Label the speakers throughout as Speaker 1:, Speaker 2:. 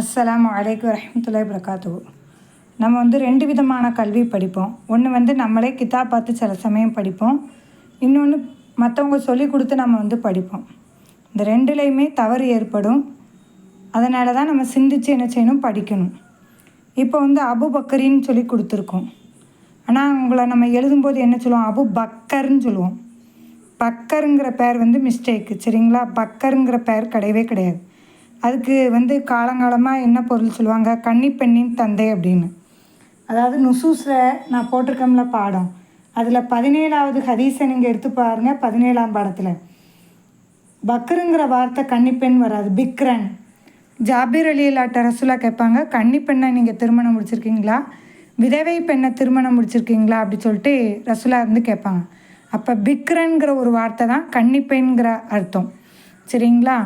Speaker 1: அஸ்லாம் அலைக்கும் வரஹ்மத்துல்லாஹி வரகாத்து நம்ம வந்து ரெண்டு விதமான கல்வி படிப்போம். ஒன்று வந்து நம்மளே கிதாப் பார்த்து சில சமயம் படிப்போம். இன்னொன்று மற்றவங்க சொல்லி கொடுத்து நம்ம வந்து படிப்போம். இந்த ரெண்டுலேயுமே தவறு ஏற்படும். அதனால தான் நம்ம சிந்திச்சு என்ன செய்யணும்? படிக்கணும். இப்போ வந்து அபு பக்கரின்னு சொல்லி கொடுத்துருக்கோம். ஆனால் அவங்கள நம்ம எழுதும்போது என்ன சொல்லுவோம்? அபு பக்கர்னு சொல்லுவோம். பக்கருங்கிற பேர் வந்து மிஸ்டேக்கு சரிங்களா? பக்கருங்கிற பேர் கிடையவே கிடையாது. அதுக்கு வந்து காலங்காலமாக என்ன பொருள் சொல்லுவாங்க? கன்னிப்பெண்ணின் தந்தை அப்படின்னு. அதாவது நுசூஸில் நான் போட்டிருக்கோம்ல பாடம். அதில் பதினேழாவது ஹதீஸை நீங்கள் எடுத்து பாருங்கள் பதினேழாம் பாடத்தில். பக்ருங்கிற வார்த்தை கன்னிப்பெண் வராது பிக்ரன். ஜாபீர் அலி இல்லாட்ட ரசூலா கேட்பாங்க கன்னிப்பெண்ணை நீங்கள் திருமணம் முடிச்சிருக்கீங்களா? விதவை பெண்ணை திருமணம் முடிச்சிருக்கீங்களா? அப்படி சொல்லிட்டு ரசுலா இருந்து கேட்பாங்க. அப்போ பிக்ரன்கிற ஒரு வார்த்தை தான் கன்னிப்பெண்கிற அர்த்தம். சரிங்களா?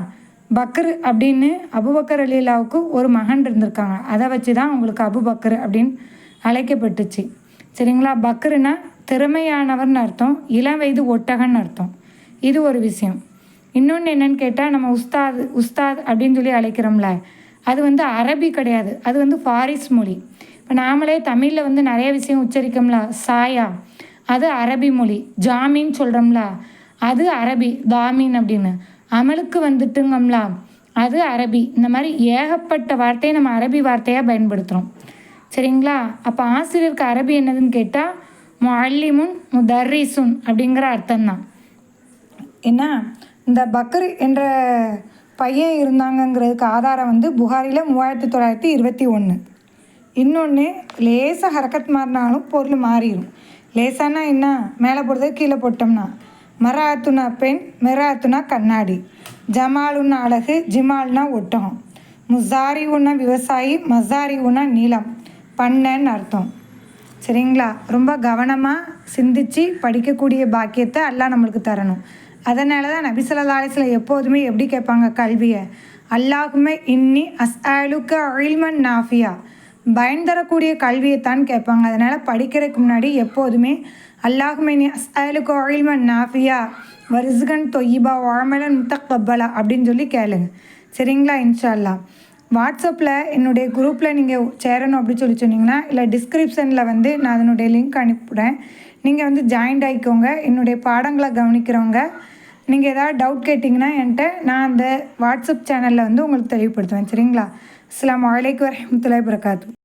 Speaker 1: பக்ரு அப்படின்னு அபுபக்கர் அலிலாவுக்கு ஒரு மகன் இருந்திருக்காங்க. அதை வச்சு தான் அவங்களுக்கு அபுபக்கர் அப்படின்னு அழைக்கப்பட்டுச்சு. சரிங்களா? பக்ருனா திறமையானவர்னு அர்த்தம் இளம் வயது ஒட்டகன்னு அர்த்தம். இது ஒரு விஷயம். இன்னொன்று என்னன்னு கேட்டால் நம்ம உஸ்தாத் உஸ்தாத் அப்படின்னு சொல்லி அழைக்கிறோம்ல அது வந்து அரபி கிடையாது. அது வந்து ஃபாரிஸ் மொழி. இப்போ நாமளே தமிழில் வந்து நிறைய விஷயம் உச்சரிக்கோம்ல சாயா அது அரபி மொழி. ஜாமீன் சொல்கிறோம்ல அது அரபி தாமீன் அப்படின்னு. அமலுக்கு வந்துட்டுங்கம்ல. அது அரபி. இந்த மாதிரி ஏகப்பட்ட வார்த்தையை நம்ம அரபி வார்த்தையாக பயன்படுத்துகிறோம் சரிங்களா? அப்போ ஆசிரியருக்கு அரபி என்னதுன்னு கேட்டால் முல்லிமுன் முதர்ரிசுன் அப்படிங்கிற அர்த்தம்தான். என்ன? இந்த பக்கர் என்ற பையன் இருந்தாங்கங்கிறதுக்கு ஆதாரம் வந்து புகாரியில் மூவாயிரத்தி தொள்ளாயிரத்தி இருபத்தி ஒன்று இன்னொன்று லேசாக ஹரக்கத் மாறினாலும் பொருள் மாறிடும் லேசானா என்ன? மேலே போடுறது கீழே போட்டோம்னா. மராத்துனா பெண் மெராத்துனா கண்ணாடி. ஜமாலுன்னா அழகு ஜிமால்னா ஒட்டகம். முசாரி உன்னா விவசாயி மசாரி உன்னா நீளம். பண்ணன்னு அர்த்தம். சரிங்களா? ரொம்ப கவனமாக சிந்திச்சு படிக்கக்கூடிய பாக்கியத்தை எல்லாம் நம்மளுக்கு தரணும். அதனால தான் நபிசல்லா எப்போதுமே எப்படி கேட்பாங்க கல்வியை? அல்லாஹுமே இன்னி அஸ் அஸ்அலுக்க அழில்மன் நாஃபியா. பயன் தரக்கூடிய கல்வியைத்தான் கேட்பாங்க. அதனால் படிக்கிறதுக்கு முன்னாடி எப்போதுமே அல்லாஹுமே நீ அஸ்அலுக்க நாஃபியா வரிசுகன் தொய்யிபா வாமலன் முத்தக்கப்பலா அப்படின்னு சொல்லி கேளுங்க. சரிங்களா இன்ஷால்லா வாட்ஸ்அப்பில் என்னுடைய குரூப்பில் நீங்கள் சேரணும் அப்படின்னு சொல்லி சொன்னீங்கன்னா இல்லை டிஸ்கிரிப்ஷனில் வந்து நான் அதனுடைய லிங்க் அனுப்பிவிடுறேன் நீங்கள் வந்து ஜாயின்ட் ஆகிக்கோங்க என்னுடைய பாடங்களை கவனிக்கிறவங்க நீங்கள் ஏதாவது டவுட் கேட்டிங்கன்னா என்கிட்ட நான் அந்த வாட்ஸ்அப் சேனலில் வந்து உங்களுக்கு தெளிவுபடுத்துவேன் சரிங்களா? அஸ்லாம் வலைக்கு வரமத்துல வரகாத்து